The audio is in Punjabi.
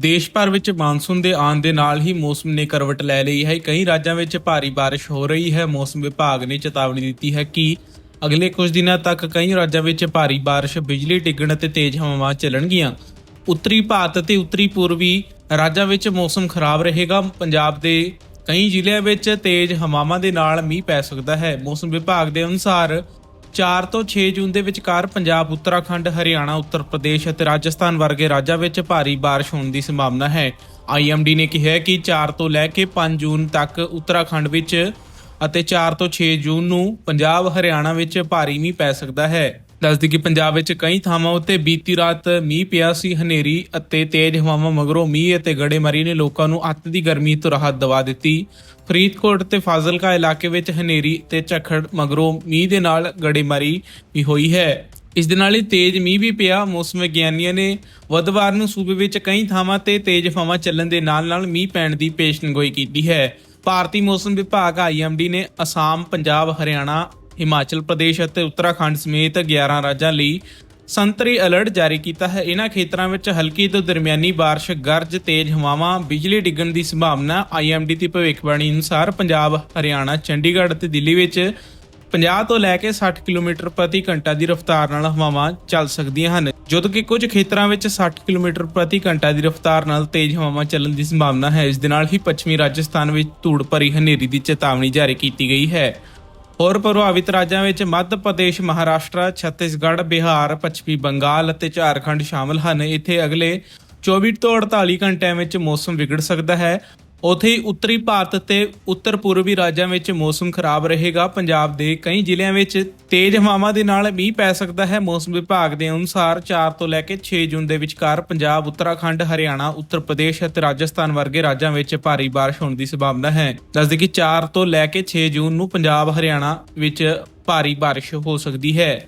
ਦੇਸ਼ ਭਰ ਵਿੱਚ ਮਾਨਸੂਨ ਦੇ ਆਉਣ ਦੇ ਨਾਲ ਹੀ ਮੌਸਮ ਨੇ ਕਰਵਟ ਲੈ ਲਈ ਹੈ। ਕਈ ਰਾਜਾਂ ਵਿੱਚ ਭਾਰੀ ਬਾਰਿਸ਼ ਹੋ ਰਹੀ ਹੈ। ਮੌਸਮ ਵਿਭਾਗ ਨੇ ਚੇਤਾਵਨੀ ਦਿੱਤੀ ਹੈ ਕਿ ਅਗਲੇ ਕੁਝ ਦਿਨਾਂ ਤੱਕ ਕਈ ਰਾਜਾਂ ਵਿੱਚ ਭਾਰੀ ਬਾਰਿਸ਼, ਬਿਜਲੀ ਡਿੱਗਣ ਅਤੇ ਤੇਜ਼ ਹਵਾਵਾਂ ਚੱਲਣਗੀਆਂ। ਉੱਤਰੀ ਭਾਰਤ ਅਤੇ ਉੱਤਰੀ ਪੂਰਬੀ ਰਾਜਾਂ ਵਿੱਚ ਮੌਸਮ ਖਰਾਬ ਰਹੇਗਾ। ਪੰਜਾਬ ਦੇ ਕਈ ਜ਼ਿਲ੍ਹਿਆਂ ਵਿੱਚ ਤੇਜ਼ ਹਵਾਵਾਂ ਦੇ ਨਾਲ ਮੀਂਹ ਪੈ ਸਕਦਾ ਹੈ। ਮੌਸਮ ਵਿਭਾਗ ਦੇ ਅਨੁਸਾਰ 4 ਤੋਂ 6 ਜੂਨ ਦੇ ਵਿਚਕਾਰ ਪੰਜਾਬ, ਉੱਤਰਾਖੰਡ, ਹਰਿਆਣਾ, ਉੱਤਰ ਪ੍ਰਦੇਸ਼ ਅਤੇ ਰਾਜਸਥਾਨ ਵਰਗੇ ਰਾਜਾਂ ਵਿੱਚ ਭਾਰੀ ਬਾਰਿਸ਼ ਹੋਣ ਦੀ ਸੰਭਾਵਨਾ ਹੈ। ਆਈਐਮਡੀ ਨੇ ਕਿਹਾ ਹੈ ਕਿ 4 ਤੋਂ ਲੈ ਕੇ 5 ਜੂਨ ਤੱਕ ਉੱਤਰਾਖੰਡ ਵਿੱਚ ਅਤੇ 4 ਤੋਂ 6 ਜੂਨ ਨੂੰ ਪੰਜਾਬ, ਹਰਿਆਣਾ ਵਿੱਚ ਭਾਰੀ ਮੀਂਹ ਪੈ ਸਕਦਾ ਹੈ। ਦੱਸਦੀ ਕਿ ਪੰਜਾਬ ਵਿੱਚ ਕਈ ਥਾਵਾਂ ਉੱਤੇ ਬੀਤੀ ਰਾਤ ਮੀਂਹ ਪਿਆ ਸੀ, ਹਨੇਰੀ ਅਤੇ ਤੇਜ਼ ਹਵਾਵਾਂ ਮਗਰੋਂ ਮੀਂਹ ਅਤੇ ਗੜੇਮਾਰੀ ਨੇ ਲੋਕਾਂ ਨੂੰ ਅੱਤ ਦੀ ਗਰਮੀ ਤੋਂ ਰਾਹਤ ਦਵਾ ਦਿੱਤੀ। ਫਰੀਦਕੋਟ ਤੇ ਫਾਜ਼ਿਲਕਾ ਇਲਾਕੇ ਵਿੱਚ ਹਨੇਰੀ ਤੇ ਝੱਖੜ ਮਗਰੋਂ ਮੀਂਹ ਦੇ ਨਾਲ ਗੜੇਮਾਰੀ ਵੀ ਹੋਈ ਹੈ। ਇਸ ਦੇ ਨਾਲ ਹੀ ਤੇਜ਼ ਮੀਂਹ ਵੀ ਪਿਆ। ਮੌਸਮ ਵਿਗਿਆਨੀਆਂ ਨੇ ਬੁੱਧਵਾਰ ਨੂੰ ਸੂਬੇ ਵਿੱਚ ਕਈ ਥਾਵਾਂ ਤੇ ਤੇਜ਼ ਹਵਾਵਾਂ ਚੱਲਣ ਦੇ ਨਾਲ-ਨਾਲ ਮੀਂਹ ਪੈਣ ਦੀ ਪੇਸ਼ਨਗੋਈ ਕੀਤੀ ਹੈ। ਭਾਰਤੀ ਮੌਸਮ ਵਿਭਾਗ ਆਈਐਮਡੀ ਨੇ ਅਸਾਮ, ਪੰਜਾਬ, ਹਰਿਆਣਾ ਹਿਮਾਚਲ ਪ੍ਰਦੇਸ਼ ਅਤੇ ਉੱਤਰਾਖੰਡ ਸਮੇਤ 11 ਰਾਜਾਂ ਲਈ ਸੰਤਰੀ ਅਲਰਟ ਜਾਰੀ ਕੀਤਾ ਹੈ। ਇਹਨਾਂ ਖੇਤਰਾਂ ਵਿੱਚ ਹਲਕੀ ਤੋਂ ਦਰਮਿਆਨੀ ਬਾਰਿਸ਼, ਗਰਜ, ਤੇਜ਼ ਹਵਾਵਾਂ, ਬਿਜਲੀ ਡਿੱਗਣ ਦੀ ਸੰਭਾਵਨਾ ਆਈਐਮਡੀ ਦੀ ਭਵਿੱਖਬਾਣੀ ਅਨੁਸਾਰ ਪੰਜਾਬ, ਹਰਿਆਣਾ, ਚੰਡੀਗੜ੍ਹ ਅਤੇ ਦਿੱਲੀ ਵਿੱਚ 50 ਤੋਂ ਲੈ ਕੇ 60 ਕਿਲੋਮੀਟਰ ਪ੍ਰਤੀ ਘੰਟਾ ਦੀ ਰਫ਼ਤਾਰ ਨਾਲ ਹਵਾਵਾਂ ਚੱਲ ਸਕਦੀਆਂ ਹਨ। ਜਦੋਂ ਕਿ ਕੁਝ ਖੇਤਰਾਂ ਵਿੱਚ 60 ਕਿਲੋਮੀਟਰ ਪ੍ਰਤੀ ਘੰਟਾ ਦੀ ਰਫ਼ਤਾਰ ਨਾਲ ਤੇਜ਼ ਹਵਾਵਾਂ ਚੱਲਣ ਦੀ ਸੰਭਾਵਨਾ ਹੈ। ਇਸ ਦੇ ਨਾਲ ਹੀ ਪੱਛਮੀ ਰਾਜਸਥਾਨ ਵਿੱਚ ਧੂੜ ਭਰੀ ਹਨੇਰੀ ਦੀ ਚੇਤਾਵਨੀ ਜਾਰੀ ਕੀਤੀ ਗਈ ਹੈ। ਹੋਰ ਪ੍ਰਭਾਵਿਤ ਰਾਜਾਂ ਵਿੱਚ ਮੱਧ ਪ੍ਰਦੇਸ਼, ਮਹਾਰਾਸ਼ਟਰ, ਛੱਤੀਸਗੜ੍ਹ, ਬਿਹਾਰ, ਪੱਛਮੀ ਬੰਗਾਲ ਅਤੇ ਝਾਰਖੰਡ ਸ਼ਾਮਲ ਹਨ। ਇੱਥੇ ਅਗਲੇ 24 ਤੋਂ 48 ਘੰਟਿਆਂ ਵਿੱਚ ਮੌਸਮ ਵਿਗੜ ਸਕਦਾ ਹੈ। ਉੱਥੇ ਹੀ ਉੱਤਰੀ ਭਾਰਤ ਤੇ ਉੱਤਰ ਪੂਰਬੀ ਰਾਜਾਂ ਵਿੱਚ ਮੌਸਮ ਖਰਾਬ ਰਹੇਗਾ। ਪੰਜਾਬ ਦੇ ਕਈ ਜ਼ਿਲ੍ਹਿਆਂ ਵਿੱਚ ਤੇਜ਼ ਹਵਾਵਾਂ ਦੇ ਨਾਲ ਮੀਂਹ ਪੈ ਸਕਦਾ ਹੈ। ਮੌਸਮ ਵਿਭਾਗ ਦੇ ਅਨੁਸਾਰ 4 ਤੋਂ ਲੈ ਕੇ 6 ਜੂਨ ਦੇ ਵਿਚਕਾਰ ਪੰਜਾਬ, ਉੱਤਰਾਖੰਡ, ਹਰਿਆਣਾ, ਉੱਤਰ ਪ੍ਰਦੇਸ਼ ਅਤੇ ਰਾਜਸਥਾਨ ਵਰਗੇ ਰਾਜਾਂ ਵਿੱਚ ਭਾਰੀ ਬਾਰਿਸ਼ ਹੋਣ ਦੀ ਸੰਭਾਵਨਾ ਹੈ। ਦੱਸਦੇ ਕਿ 4 ਤੋਂ ਲੈ ਕੇ 6 ਜੂਨ ਨੂੰ ਪੰਜਾਬ, ਹਰਿਆਣਾ ਵਿੱਚ ਭਾਰੀ ਬਾਰਿਸ਼ ਹੋ ਸਕਦੀ ਹੈ।